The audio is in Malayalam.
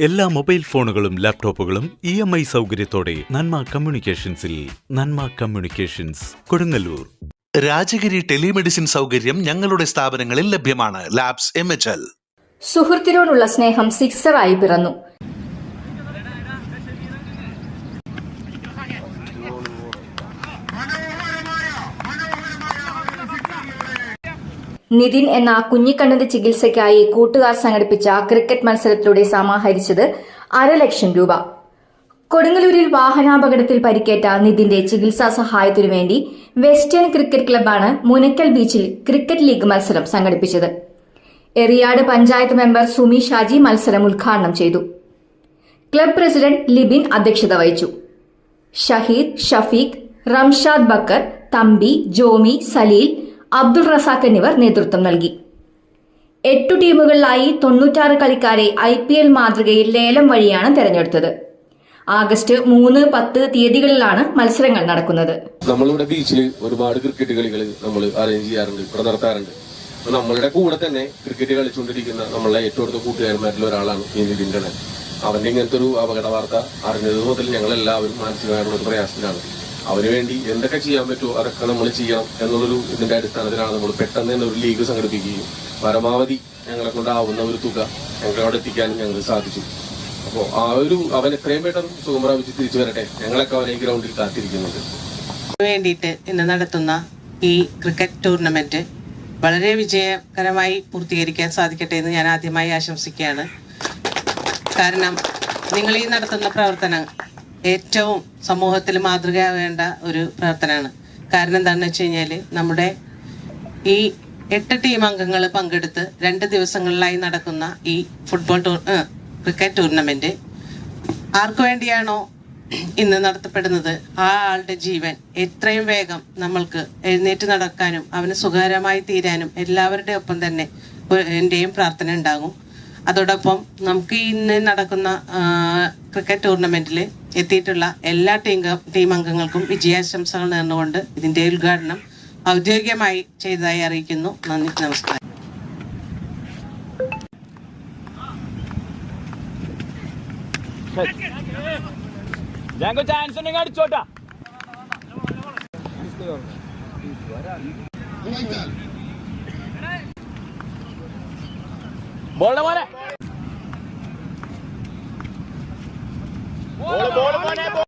എല്ലാ മൊബൈൽ ഫോണുകളും ലാപ്ടോപ്പുകളും ഇ എം ഐ സൗകര്യത്തോടെ നന്മ കമ്മ്യൂണിക്കേഷൻസിൽ നന്മ കമ്മ്യൂണിക്കേഷൻസ് കൊടുങ്ങല്ലൂർ. രാജഗിരി ടെലിമെഡിസിൻ സൗകര്യം ഞങ്ങളുടെ സ്ഥാപനങ്ങളിൽ ലഭ്യമാണ്. Labs M H L. സുഹൃത്തിനോടുള്ള സ്നേഹം സിക്സറായി പിറന്നു. നിതിൻ എന്ന കുഞ്ഞിക്കണ്ണന്റെ ചികിത്സയ്ക്കായി കൂട്ടുകാർ സംഘടിപ്പിച്ച ക്രിക്കറ്റ് മത്സരത്തിലൂടെ സമാഹരിച്ചത് അരലക്ഷം രൂപ. കൊടുങ്ങല്ലൂരിൽ വാഹനാപകടത്തിൽ പരിക്കേറ്റ നിതിന്റെ ചികിത്സാ സഹായത്തിനു വേണ്ടി വെസ്റ്റേൺ ക്രിക്കറ്റ് ക്ലബ്ബാണ് മുനക്കൽ ബീച്ചിൽ ക്രിക്കറ്റ് ലീഗ് മത്സരം സംഘടിപ്പിച്ചത്. എറിയാട് പഞ്ചായത്ത് മെമ്പർ സുമി ഷാജി മത്സരം ഉദ്ഘാടനം ചെയ്തു. ക്ലബ് പ്രസിഡന്റ് ലിബിൻ അധ്യക്ഷത വഹിച്ചു. ഷഹീദ് ഷഫീഖ് റംഷാദ് ബക്കർ തമ്പി ജോമി സലീൽ അബ്ദുൾ റസാഖ് എന്നിവർ നേതൃത്വം നൽകി. എട്ടു ടീമുകളിലായി തൊണ്ണൂറ്റാറ് കളിക്കാരെ ഐ പി എൽ മാതൃകയിൽ ലേലം വഴിയാണ് തെരഞ്ഞെടുത്തത്. ആഗസ്റ്റ് മൂന്ന് പത്ത് തീയതികളിലാണ് മത്സരങ്ങൾ നടക്കുന്നത്. നമ്മളിവിടെ ബീച്ചിൽ ഒരുപാട് ക്രിക്കറ്റ് കളികൾ നമ്മൾ അറേഞ്ച് ചെയ്യാറുണ്ട് ഇവിടെ നടത്താറുണ്ട്. നമ്മളുടെ കൂടെ തന്നെ ക്രിക്കറ്റ് കളിച്ചുകൊണ്ടിരിക്കുന്ന നമ്മളെ ഏറ്റവും അടുത്ത കൂട്ടുകാരന്മാരിൽ ഒരാളാണ് നിതിന്റെ അവന്റെ ഇങ്ങനത്തെ ഒരു അപകട വാർത്ത അറിഞ്ഞത് മുതൽ ഞങ്ങൾ എല്ലാവരും മാനസികമായിട്ടുള്ള പ്രയാസത്തിലാണ്. അവന് വേണ്ടി എന്തൊക്കെ ചെയ്യാൻ പറ്റുമോ അതൊക്കെ നമ്മൾ ചെയ്യണം എന്നുള്ളൊരു ഇതിന്റെ അടിസ്ഥാനത്തിലാണ് നമ്മൾ പെട്ടെന്ന് തന്നെ ഒരു ലീഗ് സംഘടിപ്പിക്കുകയും പരമാവധി ഞങ്ങളെ കൊണ്ടാവുന്ന ഒരു തുക ഞങ്ങളെ അവിടെ എത്തിക്കാനും ഞങ്ങൾ സാധിച്ചു. അപ്പോൾ ആ ഒരു അവൻ എത്രയും പെട്ടെന്ന് സുഖം തിരിച്ചു വരട്ടെ. ഞങ്ങളൊക്കെ അവനെ ഗ്രൗണ്ടിൽ കാത്തിരിക്കുന്നുണ്ട്. വേണ്ടിയിട്ട് ഇന്ന് നടത്തുന്ന ഈ ക്രിക്കറ്റ് ടൂർണമെന്റ് വളരെ വിജയകരമായി പൂർത്തീകരിക്കാൻ സാധിക്കട്ടെ എന്ന് ഞാൻ ആദ്യമായി ആശംസിക്കുകയാണ്. കാരണം നിങ്ങൾ ഈ നടത്തുന്ന പ്രവർത്തനം ഏറ്റവും സമൂഹത്തിൽ മാതൃകയാവേണ്ട ഒരു പ്രവർത്തനമാണ് കാരണം എന്താണെന്ന് വെച്ച് കഴിഞ്ഞാൽ നമ്മുടെ ഈ എട്ട് ടീം അംഗങ്ങൾ പങ്കെടുത്ത് രണ്ട് ദിവസങ്ങളിലായി നടക്കുന്ന ഈ ഫുട്ബോൾ ടൂർ ക്രിക്കറ്റ് ടൂർണമെന്റ് ആർക്കു വേണ്ടിയാണോ ഇന്ന് നടത്തപ്പെടുന്നത്? ആ ആളുടെ ജീവൻ എത്രയും വേഗം നമ്മൾക്ക് എഴുന്നേറ്റ് നടക്കാനും അവന് സുഖകരമായി തീരാനും എല്ലാവരുടെ ഒപ്പം തന്നെ എന്റെയും പ്രാർത്ഥന ഉണ്ടാകും. അതോടൊപ്പം നമുക്ക് ഇന്ന് നടക്കുന്ന ക്രിക്കറ്റ് ടൂർണമെന്റിൽ എത്തിയിട്ടുള്ള എല്ലാ ടീം ടീം അംഗങ്ങൾക്കും വിജയാശംസകൾ നേർന്നുകൊണ്ട് ഇതിന്റെ ഉദ്ഘാടനം ഔദ്യോഗികമായി ചെയ്തതായി അറിയിക്കുന്നു. നന്ദി നമസ്കാരം. ചാൻസ് ഉണ്ടെങ്കിൽ ബോള് ബോള് മോനെ, ബോള്